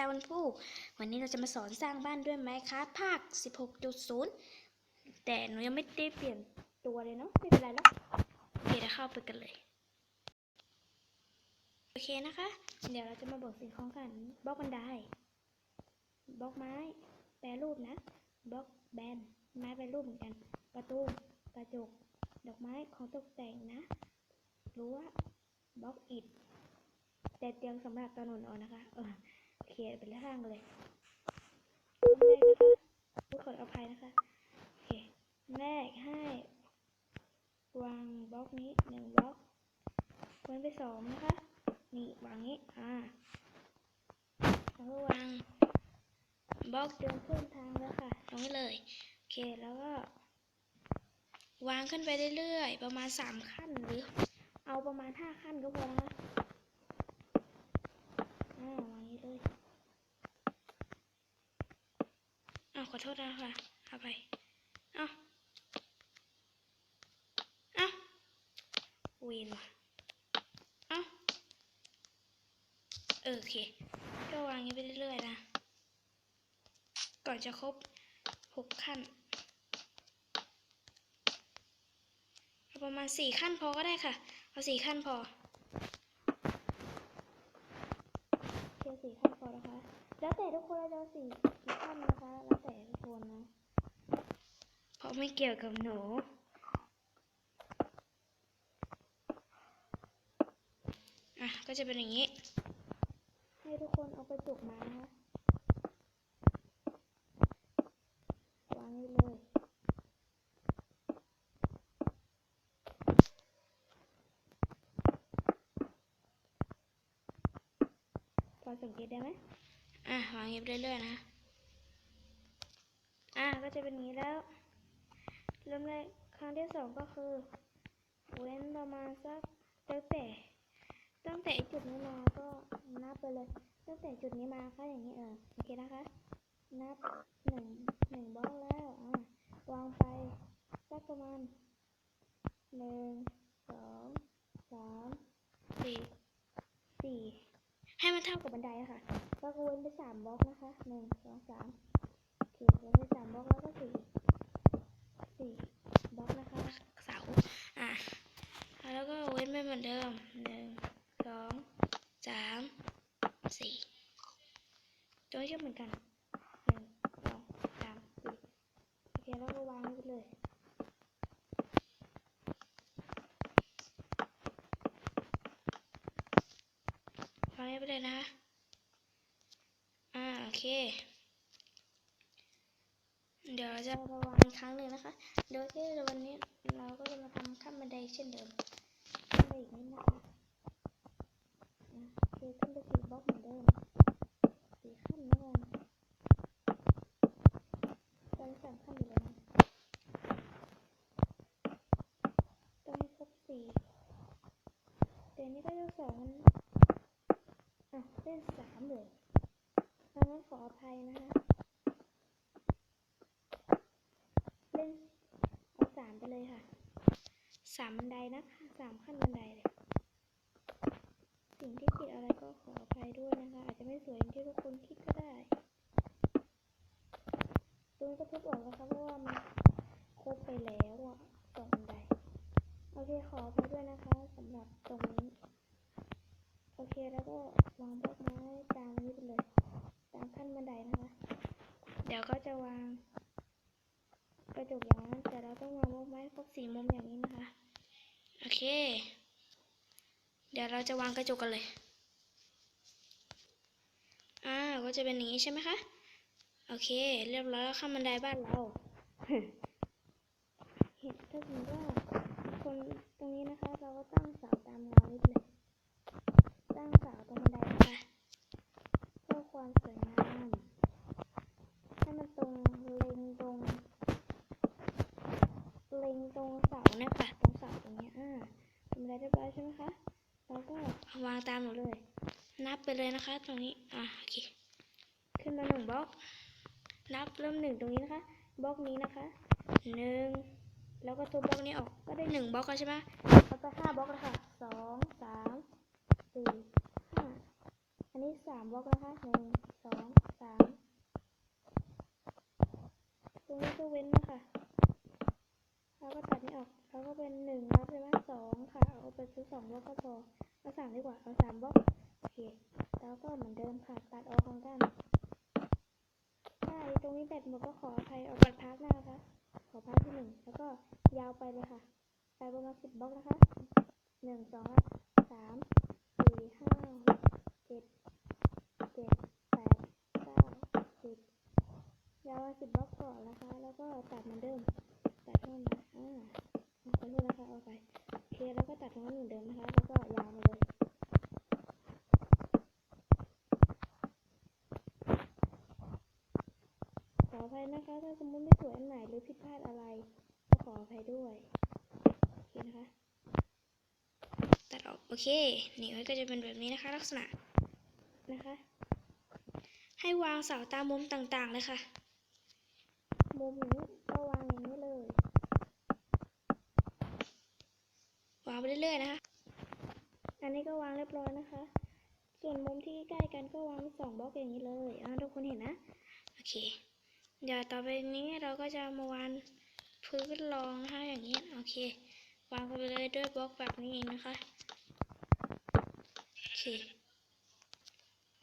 ตาวันผู้ วันนี้เราจะมาสอนสร้างบ้านด้วยไหมค้าภาค 16.0 แต่หนูยังไม่ได้เปลี่ยนตัวเลยเนาะไม่เป็นไรหรอกโอเคเดี๋ยวเข้าไปกันเลย โอเคนะคะ เดี๋ยวเราจะมาบอกสิ่งของกันบล็อกบันไดบล็อกไม้ แปรรูปนะบล็อกแบนไม้แปรรูปเหมือนกันประตูกระจก ดอกไม้ของตกแต่งนะรั้วบล็อกอิฐแต่เตียงสำหรับตอนนอนเอานะคะ เออโอเป็นห้างเลยเริ่มแรกนะคะผู้ขออภัยนะคะ โอเค แรกให้ วางบล็อกนี้หนึ่งบล็อกเว้นไปสองนะคะ นี่วางนี้ อ่าแล้วก็วางบล็อกเดินขึ้นทางแล้วค่ะตรงนี้เลย โอเค แล้วก็ วางขึ้นไปเรื่อยๆ ประมาณสามขั้นหรือ เอาประมาณห้าขั้นก็พอนะคะอ่าวางนี้เลย อ้าวขอโทษนะคะเอาไปเอ้าเอ้าเวีนว่ะเอ้าเออโอเค ก็วางอย่างนี้ไปเรื่อยๆนะ ก่อนจะครบหกขั้น ประมาณสี่ขั้นพอก็ได้ค่ะ เอาสี่ขั้นพอเพียงสี่ขั้นพอนะคะ แล้วแต่ทุกคนเราจะสี่กี่ขั้นนะคะ แล้วแต่ทุกคนนะ เพราะไม่เกี่ยวกับหนูอะก็จะเป็นอย่างนี้ ให้ทุกคนเอากระจกมานะคะวางนี่เลย พอสังเกตได้ไหม อะวางเรื่อยๆนะ อะก็จะเป็นนี้แล้ว เริ่มแรกครั้งที่สองก็คือ เว้นประมาณสักตั้งแต่ ตั้งแต่จุดนี้มาก็นับไปเลย ตั้งแต่จุดนี้มาค่ะอย่างนี้เออโอเคนะคะ นับหนึ่งหนึ่งบล็อกแล้วอะวางไปสักประมาณหนึ่งสองสามสี่สี่ ให้มันเท่ากับบันไดอะค่ะแล้วก็เว้นไปสามบล็อกนะคะหนึ่งสองสามโอเคเว้นไปสามบล็อกแล้วก็สี่สี่บล็อกนะคะเสาอะแล้วก็เว้นไปเหมือนเดิมหนึ่งสองสามสี่ตรงนี้ก็เหมือนกันหนึ่งสองสามสี่โอเคแล้วก็วางไว้เลย วางไว้ไปเลยนะ อ่าโอเค เดี๋ยวเราจะมาวางอีกครั้งหนึ่งนะคะ โดยที่วันนี้เราก็จะมาทำขั้นบันไดเช่นเดิมขึ้นไปอีกนิดนะคะอ่อขึ้นไปสี่บล็อกเหมือนเดิมสี่ขั้นแล้วกันตอนนี้สามขั้นอยู่แล้วนะต้องให้ครบสี่แต่นนี้ก็จะสอง อะเล่นสามเลยดังนั้นขออภัยนะคะ เล่นเอาสามไปเลยค่ะ สามบันไดนะคะ สามขั้นบันไดเลย สิ่งที่ผิดอะไรก็ขออภัยด้วยนะคะ อาจจะไม่สวยอย่างที่ทุกคนคิดก็ได้ตรงนี้ก็ทุบออกแล้วค่ะเพราะว่ามันครบไปแล้วอะสองบันได โอเคขออภัยด้วยนะคะสำหรับตรงนี้ โอเคแล้วก็วางบล็อกไม้ตามนี้ไปเลยตามขั้นบันไดนะคะ เดี๋ยวก็จะวางกระจกอย่างนั้นแต่เราต้องวางบล็อกไม้ครบสี่มุมอย่างนี้นะคะโอเค เดี๋ยวเราจะวางกระจกกันเลยอ่าก็จะเป็นอย่างนี้ใช่ไหมคะโอเค เรียบร้อยแล้วข้ามบันไดบ้านเราเห็นถ้าสมมติว่าคนตรงนี้นะคะ เราก็ตั้งเสาตามแนวนี้ไปเลย ตั้งเสาตรงบันไดนะคะเพื่อความสวยงามให้มันตรงเล็งตรงเล็งตรงเสาเนี่ยค่ะตรงเสาตรงเนี้ยอ่าทำอะไรเรียบร้อยใช่ไหมคะเราก็วางตามหนูเลย นับไปเลยนะคะ ตรงนี้อ่าโอเคขึ้นมาหนึ่งบล็อก นับเริ่มหนึ่งตรงนี้นะคะบล็อกนี้นะคะหนึ่งแล้วก็ตัวบล็อกนี้ออกก็ได้หนึ่งบล็อกแล้วใช่ไหมแล้วก็ห้าบล็อกแล้วค่ะสองสาม สี่ห้าอันนี้สามบล็อกนะคะหนึ่งสองสามตรงนี้ก็เว้นนะคะแล้วก็ตัดนี้ออกแล้วก็เป็นหนึ่งแล้วเป็นว่สองค่ะเอาไปซื้อสองบล็อกก็พอเอาสามดีกว่าเอาสามบล็อกโอเคแล้วก็เหมือนเดิมค่ะตัดออกของด้านใช่ตรงนี้แบตหมดก็ขอใครเอาไปพักหน้านะคะขอพักที่หนึ่งแล้วก็ยาวไปเลยค่ะไปประมาณสิบบล็อกนะคะหนึ่งสองสาม หกเจ็ดเจ็ดแปดเก้าสิบยาวสิบบล็อกก่อนนะคะ แล้วก็ตัดเหมือนเดิม ตัดเข้ามาอ่าเอาไปเลยนะคะเอาไปโอเคแล้วก็ตัดตรงนั้นเหมือนเดิมนะคะ แล้วก็ยาวมาเลยขออภัยนะคะ ถ้าสมมติไม่สวยอันไหนหรือผิดพลาดอะไรก็ขออภัยด้วยโอเคนะคะ ตัดออก โอเค นี่ก็จะเป็นแบบนี้นะคะ ลักษณะนะคะ ให้วางเสาตามมุมต่างๆเลยค่ะ มุมนี้ก็วางอย่างนี้เลย วางไปเรื่อยๆนะคะ อันนี้ก็วางเรียบร้อยนะคะ ส่วนมุมที่ใกล้กันก็วางสองบล็อกอย่างนี้เลยอ่าทุกคนเห็นนะ โอเค เดี๋ยวต่อไปนี้เราก็จะมาวางพื้นรองนะคะอย่างนี้ โอเค วางไปเลยด้วยบล็อกแบบนี้เองนะคะ เค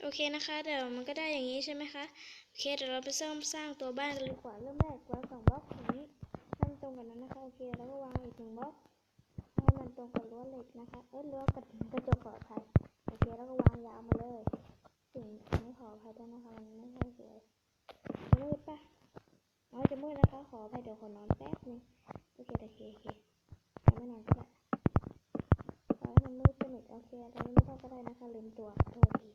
โอเคนะคะ เดี๋ยวมันก็ได้อย่างนี้ใช่ไหมคะโอเคเดี๋ยวเราไปเริ่มสร้างตัวบ้านกันเลยดีกว่าเริ่มแรกวางสองบล็อกองนี้ให้มันตรงกันนั้นนะคะโอเคแล้วก็วางอีกหนึ่งบล็อกให้มันตรงกับรั้วเหล็กนะคะเอ้ยรั้วกระกระจกขออภัยโอเคแล้วก็วางยาวมาเลยสิ่งนี้ขออภัยด้วยนะคะมันไม่ค่อยสวยมืดปะอ๋อจะมืดนะคะขอไปเดี๋ยวขอนอนแป๊บนึงโอเคโอเคโอเคไม่นอนก็ได้ขอให้มันมืดสนิท โอเคตอนนี้ไม่ต้องก็ได้นะคะลืมตัวโทษที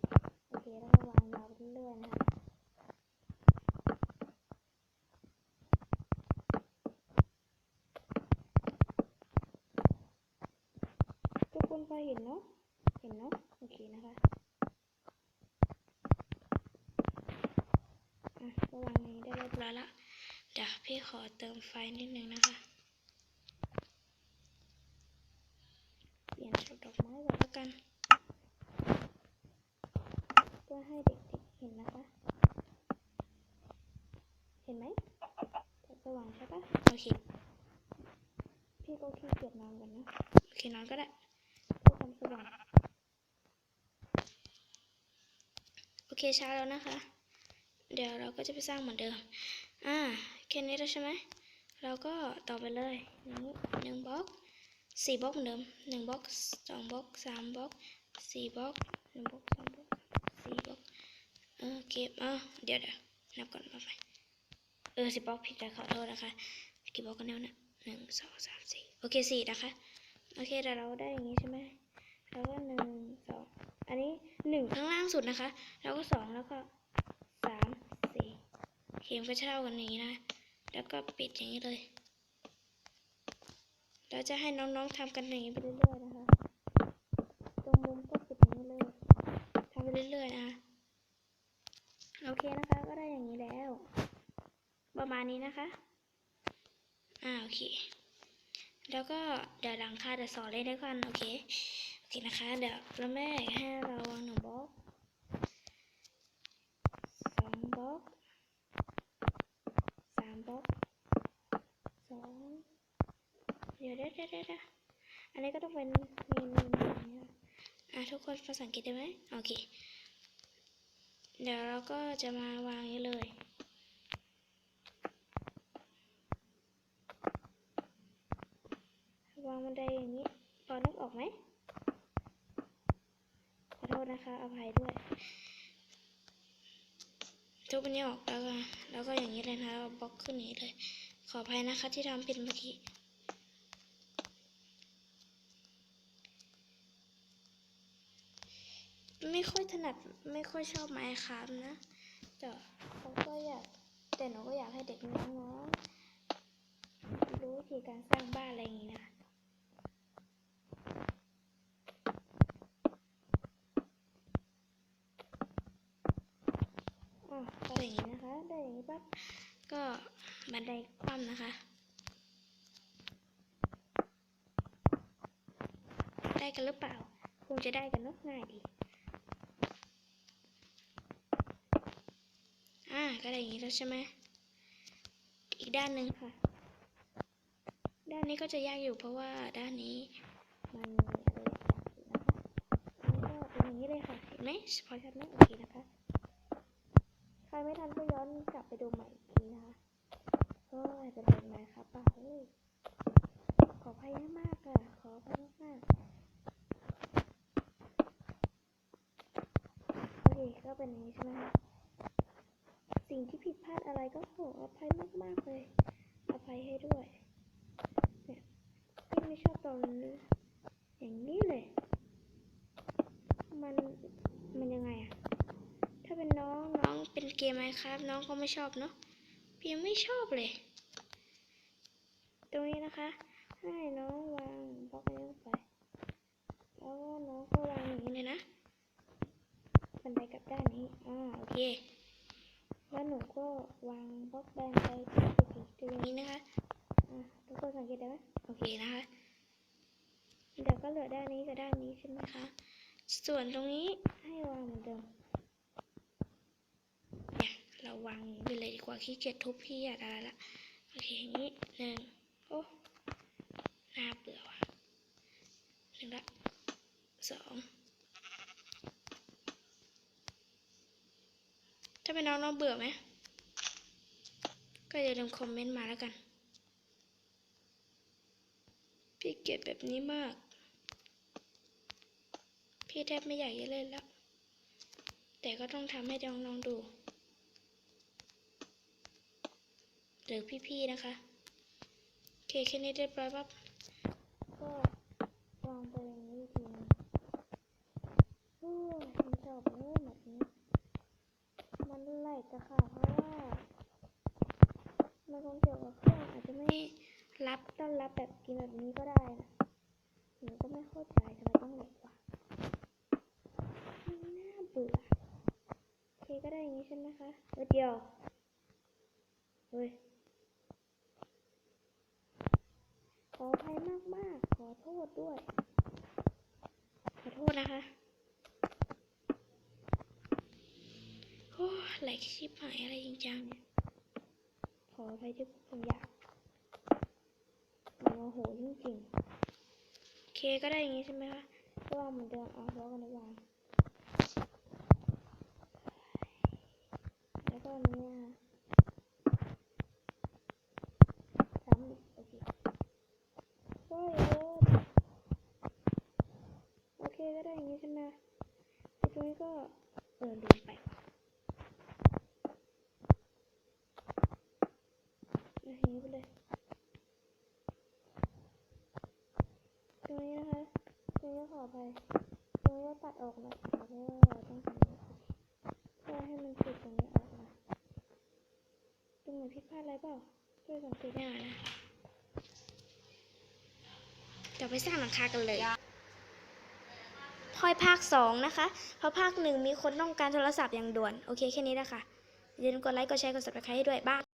โอเคแล้วก็วางยาวไปเรื่อยๆนะคะทุกคนพอเห็นเนาะเห็นเนาะโอเคนะคะอะวางนี้ได้เรียบร้อยละเดี๋ยวพี่ขอเติมไฟนิดนึงนะคะ เปลี่ยนจากดอกไม้ก่อนแล้วกัน เพื่อให้เด็กๆเห็นนะคะ เห็นไหมจะสว่างใช่ปะโอเค พี่ ก็ขี้เกียจนอนกันนะ โอเคนอนก็ได้เพื่อความสว่างโอเคเช้าแล้วนะคะ เดี๋ยวเราก็จะไปสร้างเหมือนเดิม อ่าแค่นี้แล้วใช่ไหม เราก็ต่อไปเลยอย่างนี้หนึ่งบล็อกสี่บล็อกเหมือนเดิมหนึ่งบล็อกสองบล็อกสามบล็อกสี่บล็อกหนึ่งบล็อกสองบล็อกสี่บล็อกเออเก็บอะเดี๋ยวเดี๋ยวนับก่อนมาไปเออสิบบล็อกผิดแล้วขอโทษนะคะ กี่บล็อกกันแน่วนะหนึ่งสองสามสี่ โอเคสี่นะคะ โอเคเดี๋ยวเราได้อย่างนี้ใช่ไหมแล้วก็หนึ่งสองอันนี้หนึ่งข้างล่างสุดนะคะ แล้วก็สองแล้วก็สามสี่เข็มก็จะเท่ากันอย่างนี้นะ แล้วก็ปิดอย่างนี้เลย เราจะให้น้องๆทำกันอย่างนี้ไปเรื่อยๆนะคะ ตรงมุมก็ปิดอย่างนี้เลยทำไปเรื่อยๆนะคะโอเคนะคะก็ได้อย่างนี้แล้ว ประมาณนี้นะคะ อ่าโอเค แล้วก็เดี๋ยวหลังคาเดี๋ยวสอนเล่นได้ก่อนโอเคโอเคนะคะ เดี๋ยวเราแม่ให้เราวางหนึ่งบล็อกสองบล็อกสามบล็อกสองเดี๋ยวเดี๋ยวเดี๋ยวเดี๋ยวอันนี้ก็ต้องเป็นมีมีมีอย่างนี้นะทุกคนภาษาอังกฤษได้ไหมโอเค เดี๋ยวเราก็จะมาวางอย่างนี้เลย วาง บันไดอย่างนี้พอนึกออกไหมขอโทษนะคะอภัยด้วยทุบอันนี้ออกแล้วก็แล้วก็อย่างนี้เลยนะแล้วบล็อกขึ้นนี้เลย ขออภัยนะคะที่ทำผิดเมื่อกี้ไม่ค่อยถนัดไม่ค่อยชอบไม้ค้ามนะแต่เขาก็อยากแต่หนูก็อยากให้เด็กน้องๆรู้วิธีการสร้างบ้านอะไรอย่างนี้นะ อะก็อย่างนี้นะคะ ได้อย่างนี้ปั๊บ ก็บันไดคว่ำนะคะ ได้กันหรือเปล่า คงจะได้กันนอะง่ายดี อ่า ก็ได้อย่างนี้แล้วใช่ไหม อีกด้านหนึ่งค่ะ ด้านนี้ก็จะยากอยู่เพราะว่าด้านนี้มันมีอะไรอยู่นะคะมันก็เป็นอย่างนี้เลยค่ะ เห็นไหมพอชัดไหมโอเคนะคะ ครไม่ทันก็ย้อนกลับไปดูใหม่อีกทีนะคะก็อาจจะเป็นไหมครับป่ะเฮ้ยขออภัยมากค่ะ ขออภัยมากโอเคก็เป็นอย่างนี้ใช่ไหมคะสิ่งที่ผิดพลาดอะไรก็ขออภัยมากๆเลย อภัยให้ด้วย เนี่ยไม่ชอบตอนอย่างนี้เลย มัน มันยังไงอะถ้าเป็นน้อง น้องเป็นเกมไหมครับ น้องก็ไม่ชอบเนาะพี่ยังไม่ชอบเลย ตรงนี้นะคะ ให้น้องวางบล็อกนี้ลงไป แล้วน้องก็วางอย่างนี้เลยนะบันไดกับด้านนี้อ่าโอเคแล้วหนูก็วางบล็อกแบนไปที่จุดนี้จุดอย่างนี้นะคะอะทุกคนสังเกตได้ไหมโอเคนะคะเดี๋ยวก็เหลือด้านนี้กับด้านนี้ใช่ไหมคะ ส่วนตรงนี้ให้วางเหมือนเดิม วางไปเลยดีกว่าขี้เกียจทุบพี่อะอะไรละโอเคอย่างนี้หนึ่งโอ้น่าเบื่อว่ะหนึ่งละสองถ้าเป็นน้องน้องเบื่อไหมก็อย่าลืมคอมเมนต์มาแล้วกัน พี่เกลียดแบบนี้มาก พี่แทบไม่อยากจะเล่นแล้ว แต่ก็ต้องทำให้น้องๆดู หรือพี่ๆนะคะโอเคแค่นี้เรียบร้อยปั๊บก็วางไปอย่างนี้อีกทีหนึงโอ้ยฉันชอบเลยแบบนี้ มันแหลกอะค่ะเพราะว่ามันคงเกี่ยวกับเครื่องอาจจะไม่รับต้อนรับแบบกินแบบนี้ก็ได้นะหนูก็ไม่เข้าใจทำไมต้องแหลกวะน่าเบื่อโอเคก็ได้อย่างนี้ใช่ไหมคะเออเดี๋ยว เฮ้ย ขออภัยมาก ๆ ขอโท ษด้วย ขอโทษนะคะโอ้แหลกชิบหายอะไรจริงจังเนี่ยขออภัยที่ผมอยากมันโมโหจริงโอเคก็ได้อย่างนี้ใช่ไหมคะๆก็วางเหมือนเดิมเอาแล้วกันวางแล้วก็อันนี้นะคะซ้ำอีกโอเคก็เยอะโอเคก็ได้อย่างนี้ใช่ไหมแล้วตรงนี้ ก็เออลืมไปว่ะอย่างนี้ไปเลยตรงนี้นะคะตรงนี้ขออภัยตรงนี้ตัดออกหน่อยค่ะเพราะว่าเราต้องทำเพื่อให้มันติดตรงนี้ออกมาตรงไหนผิดพลาดอะไรเปล่าช่วยสังเกตไม่อานะเดี๋ยวไปสร้างหลังคากันเลย ค่อยภาคสองนะคะ เพราะภาคหนึ่งมีคนต้องการโทรศัพท์อย่างด่วน โอเค แค่นี้นะคะอย่าลืมกดไลค์ กดแชร์ กด subscribe ให้ด้วยบ้าง